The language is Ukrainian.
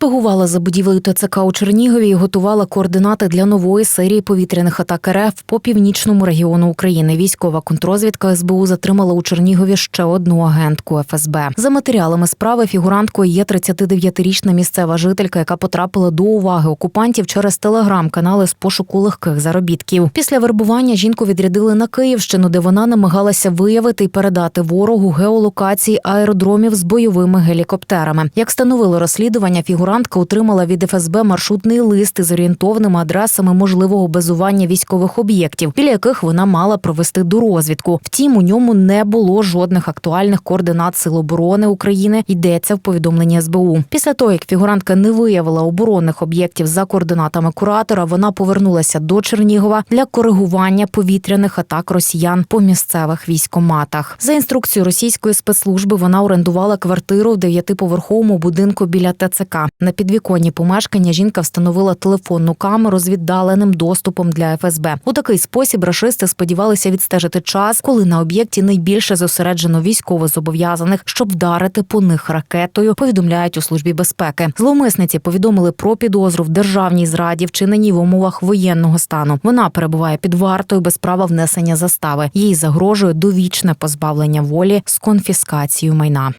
Шпигувала за будівлею ТЦК у Чернігові і готувала координати для нової серії повітряних атак РФ по північному регіону України. Військова контрозвідка СБУ затримала у Чернігові ще одну агентку ФСБ. За матеріалами справи фігуранткою є 39-річна місцева жителька, яка потрапила до уваги окупантів через телеграм-канали з пошуку легких заробітків. Після вербування жінку відрядили на Київщину, де вона намагалася виявити і передати ворогу геолокації аеродромів з бойовими гелікоптерами. Як становило розслідування, фігурантка отримала від ФСБ маршрутний лист із орієнтовними адресами можливого базування військових об'єктів, біля яких вона мала провести дорозвідку. Втім, у ньому не було жодних актуальних координат Сил оборони України. Йдеться в повідомленні СБУ. Після того, як фігурантка не виявила оборонних об'єктів за координатами куратора, вона повернулася до Чернігова для коригування повітряних атак росіян по місцевих військоматах. За інструкцією російської спецслужби вона орендувала квартиру в дев'ятиповерховому будинку біля ТЦК. На підвіконні помешкання жінка встановила телефонну камеру з віддаленим доступом для ФСБ. У такий спосіб рашисти сподівалися відстежити час, коли на об'єкті найбільше зосереджено військовозобов'язаних, щоб вдарити по них ракетою. Повідомляють у службі безпеки. Зловмисниці повідомили про підозру в державній зраді, вчиненій в умовах воєнного стану. Вона перебуває під вартою без права внесення застави. Їй загрожує довічне позбавлення волі з конфіскацією майна.